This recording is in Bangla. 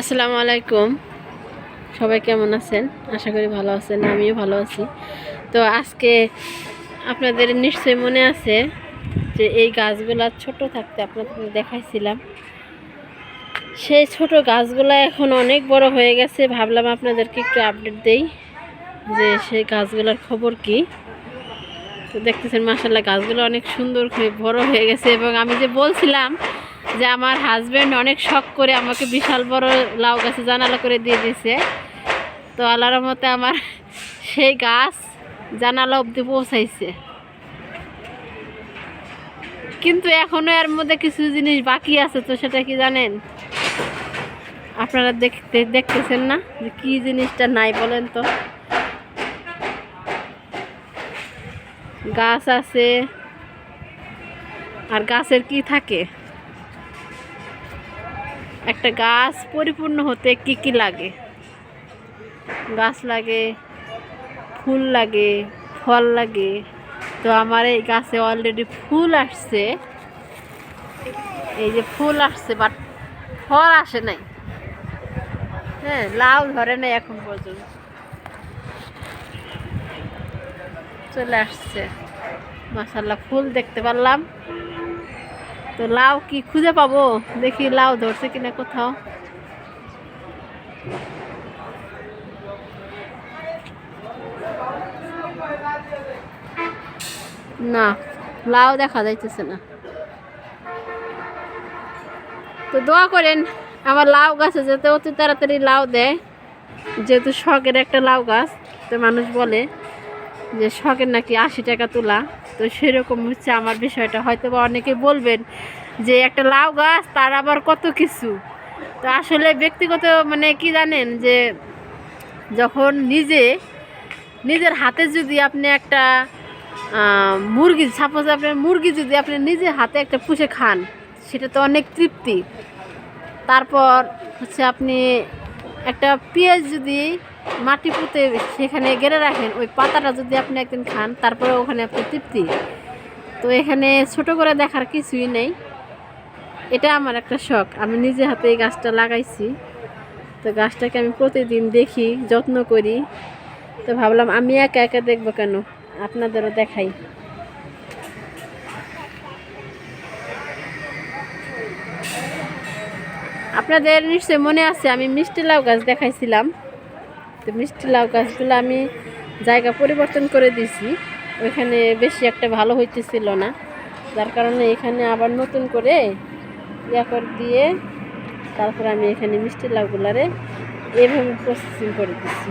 আসসালামু আলাইকুম। সবাই কেমন আছেন? আশা করি ভালো আছেন, আমিও ভালো আছি। তো আজকে আপনাদের নিশ্চয়ই মনে আছে যে এই গাছগুলা ছোট থাকতে আপনাদের দেখাইছিলাম। সেই ছোট গাছগুলা এখন অনেক বড় হয়ে গেছে। ভাবলাম আপনাদেরকে একটু আপডেট দেই যে সেই গাছগুলোর খবর কি। তো দেখতেছেন মাসাল্লাহ গাছগুলো অনেক সুন্দর হয়ে বড় হয়ে গেছে এবং আমি যে বলছিলাম যে আমার হাজব্যান্ড অনেক শখ করে আমাকে বিশাল বড় লাউ গাছে জানালা করে দিয়ে দিয়েছে। তো আল্লাহর মতে আমার সেই গাছ জানালা অবধি পৌঁছাইছে। কিন্তু এখনও এর মধ্যে কিছু জিনিস বাকি আছে, তো সেটা কি জানেন? আপনারা দেখতে, দেখতেছেন না যে কি জিনিসটা নাই বলেন তো? গাছ আছে। আর গাছের কি থাকে? একটা গাছ পরিপূর্ণ হতে কি কি লাগে? গাছ লাগে, ফুল লাগে, ফল লাগে। তো আমার এই গাছে অলরেডি ফুল আসছে। এই যে ফুল আসছে বাট ফল আসে নাই। হ্যাঁ লাউ ধরে নাই এখন পর্যন্ত। চলে আসছে। মাসাল্লাহ ফুল দেখতে পারলাম। তো লাউ কি খুঁজে পাবো? দেখি লাউ ধরছে কিনা কোথাও। না, লাউ দেখা যাইতেছে না। তো দোয়া করেন, আমার লাউ গাছে যাতে অতি তাড়াতাড়ি লাউ দেয়। যেহেতু শখের একটা লাউ গাছ, তো মানুষ বলে যে শখের নাকি আশি টাকা তোলা, তো সেরকম হচ্ছে আমার বিষয়টা। হয়তো বা অনেকে বলবেন যে একটা লাউ গাছ, তার আবার কত কিছু? তো আসলে ব্যক্তিগত মানে কি জানেন যে যখন নিজে, নিজের হাতে যদি আপনি একটা মুরগি সাপোজ আপনার মুরগি যদি আপনি নিজে হাতে একটা পুষে খান, সেটা তো অনেক তৃপ্তি। তারপর হচ্ছে আপনি একটা পেঁয়াজ যদি মাটি পুঁতে সেখানে গেড়ে রাখেন, ওই পাতাটা যদি আপনি একদিন খান, তারপরে ওখানে আপনি তৃপ্তি। তো এখানে ছোট করে দেখার কিছুই নেই। এটা আমার একটা শখ। আমি নিজে হাতে এই গাছটা লাগাইছি। তো গাছটাকে আমি প্রতিদিন দেখি, যত্ন করি। তো ভাবলাম আমি একা একা দেখব কেন? আপনাদেরও দেখাই। আপনাদের নিশ্চয়ই মনে আছে, আমি মিষ্টি লাউ গাছ দেখাইছিলাম। তো মিষ্টি লাউ গাছগুলো আমি জায়গা পরিবর্তন করে দিছি ওইখানে বেশি একটা ভালো হইতেছিল না। যার কারণে এখানে আবার নতুন করে ইয়া করে দিয়ে তারপর আমি এখানে মিষ্টি লাউগুলারে এভাবে প্রসেসিং করে দিচ্ছি।